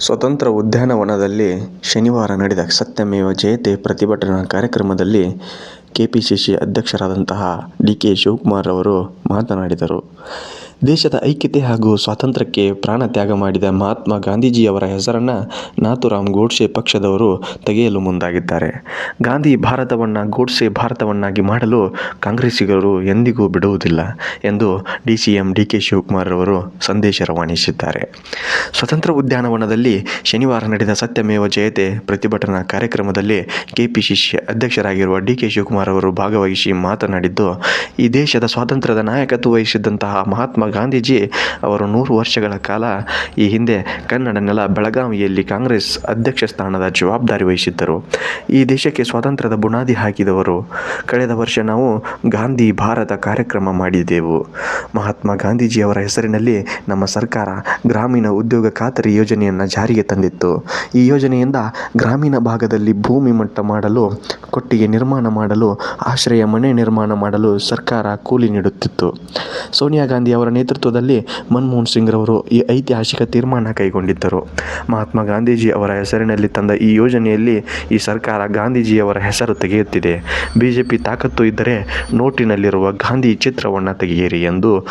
ಸ್ವತಂತ್ರ ಉದ್ಯಾನವನದಲ್ಲಿ ಶನಿವಾರ ನಡೆದ ಸತ್ಯಮೇವ ಜಯತೆ ಪ್ರತಿಭಟನಾ ಕಾರ್ಯಕ್ರಮದಲ್ಲಿ ಕೆಪಿಸಿಸಿ ಅಧ್ಯಕ್ಷರಾದಂತಹ ಡಿ. ಕೆ. ಶಿವಕುಮಾರ್ ಅವರು ಮಾತನಾಡಿದರು. ದೇಶದ ಐಕ್ಯತೆ ಹಾಗೂ ಸ್ವಾತಂತ್ರ್ಯಕ್ಕೆ ಪ್ರಾಣತ್ಯಾಗ ಮಾಡಿದ ಮಹಾತ್ಮ ಗಾಂಧೀಜಿಯವರ ಹೆಸರನ್ನು ನಾಥುರಾಮ್ ಗೋಡ್ಸೆ ಪಕ್ಷದವರು ತೆಗೆಯಲು ಮುಂದಾಗಿದ್ದಾರೆ. ಗಾಂಧಿ ಭಾರತವನ್ನು ಗೋಡ್ಸೆ ಭಾರತವನ್ನಾಗಿ ಮಾಡಲು ಕಾಂಗ್ರೆಸ್ಸಿಗರು ಎಂದಿಗೂ ಬಿಡುವುದಿಲ್ಲ ಎಂದು ಡಿಸಿಎಂ ಡಿ. ಕೆ. ಶಿವಕುಮಾರ್ ಅವರು ಸಂದೇಶ ರವಾನಿಸಿದ್ದಾರೆ. ಸ್ವತಂತ್ರ ಉದ್ಯಾನವನದಲ್ಲಿ ಶನಿವಾರ ನಡೆದ ಸತ್ಯಮೇವ ಜಯತೆ ಪ್ರತಿಭಟನಾ ಕಾರ್ಯಕ್ರಮದಲ್ಲಿ ಕೆಪಿಸಿಸಿ ಅಧ್ಯಕ್ಷರಾಗಿರುವ ಡಿ. ಕೆ. ಶಿವಕುಮಾರ್ ಅವರು ಭಾಗವಹಿಸಿ ಮಾತನಾಡಿದ್ದು, ಈ ದೇಶದ ಸ್ವಾತಂತ್ರ್ಯದ ನಾಯಕತ್ವ ವಹಿಸಿದ್ದಂತಹ ಮಹಾತ್ಮ ಗಾಂಧೀಜಿ ಅವರು ನೂರು ವರ್ಷಗಳ ಕಾಲ ಈ ಹಿಂದೆ ಕನ್ನಡ ನೆಲ ಬೆಳಗಾವಿಯಲ್ಲಿ ಕಾಂಗ್ರೆಸ್ ಅಧ್ಯಕ್ಷ ಸ್ಥಾನದ ಜವಾಬ್ದಾರಿ ವಹಿಸಿದ್ದರು. ಈ ದೇಶಕ್ಕೆ ಸ್ವಾತಂತ್ರ್ಯದ ಬುನಾದಿ ಹಾಕಿದವರು. ಕಳೆದ ವರ್ಷ ನಾವು ಗಾಂಧಿ ಭಾರತ ಕಾರ್ಯಕ್ರಮ ಮಾಡಿದ್ದೆವು ಮಹಾತ್ಮ ಗಾಂಧೀಜಿಯವರ ಹೆಸರಿನಲ್ಲಿ ನಮ್ಮ ಸರ್ಕಾರ ಗ್ರಾಮೀಣ ಉದ್ಯೋಗ ಖಾತರಿ ಯೋಜನೆಯನ್ನು ಜಾರಿಗೆ ತಂದಿತ್ತು. ಈ ಯೋಜನೆಯಿಂದ ಗ್ರಾಮೀಣ ಭಾಗದಲ್ಲಿ ಭೂಮಿ ಮಟ್ಟ ಮಾಡಲು, ಕೊಟ್ಟಿಗೆ ನಿರ್ಮಾಣ ಮಾಡಲು, ಆಶ್ರಯ ಮನೆ ನಿರ್ಮಾಣ ಮಾಡಲು ಸರ್ಕಾರ ಕೂಲಿ ನೀಡುತ್ತಿತ್ತು. ಸೋನಿಯಾ ಗಾಂಧಿ ಅವರ ನೇತೃತ್ವದಲ್ಲಿ ಮನಮೋಹನ್ ಸಿಂಗ್ರವರು ಈ ಐತಿಹಾಸಿಕ ತೀರ್ಮಾನ ಕೈಗೊಂಡಿದ್ದರು. ಮಹಾತ್ಮ ಗಾಂಧೀಜಿ ಅವರ ಹೆಸರಿನಲ್ಲಿ ತಂದ ಈ ಯೋಜನೆಯಲ್ಲಿ ಈ ಸರ್ಕಾರ ಗಾಂಧೀಜಿಯವರ ಹೆಸರು ತೆಗೆಯುತ್ತಿದೆ. ಬಿಜೆಪಿ ತಾಕತ್ತು ಇದ್ದರೆ ನೋಟಿನಲ್ಲಿರುವ ಗಾಂಧಿ ಚಿತ್ರವನ್ನು ತೆಗೆಯಿರಿ ಎಂದು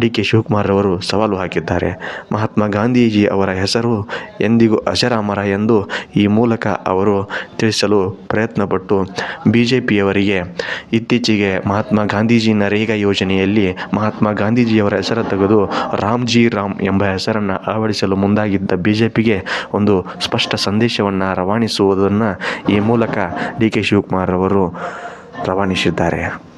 ಡಿ. ಕೆ. ಶಿವಕುಮಾರ್ ಅವರು ಸವಾಲು ಹಾಕಿದ್ದಾರೆ. ಮಹಾತ್ಮ ಗಾಂಧೀಜಿ ಅವರ ಹೆಸರು ಎಂದಿಗೂ ಅಜರಾಮರ ಎಂದು ಈ ಮೂಲಕ ಅವರು ತಿಳಿಸಲು ಪ್ರಯತ್ನಪಟ್ಟು, ಬಿ ಜೆ ಪಿಯವರಿಗೆ ಇತ್ತೀಚೆಗೆ ಮಹಾತ್ಮ ಗಾಂಧೀಜಿ ನರೇಗಾ ಯೋಜನೆಯಲ್ಲಿ ಮಹಾತ್ಮ ಗಾಂಧೀಜಿಯವರ ಹೆಸರು ತೆಗೆದು ರಾಮ್ಜಿ ರಾಮ್ ಎಂಬ ಹೆಸರನ್ನು ಅಳವಡಿಸಲು ಮುಂದಾಗಿದ್ದ ಬಿ ಜೆ ಪಿಗೆ ಒಂದು ಸ್ಪಷ್ಟ ಸಂದೇಶವನ್ನು ರವಾನಿಸುವುದನ್ನು ಈ ಮೂಲಕ ಡಿ. ಕೆ. ಶಿವಕುಮಾರ್ ಅವರು ರವಾನಿಸಿದ್ದಾರೆ.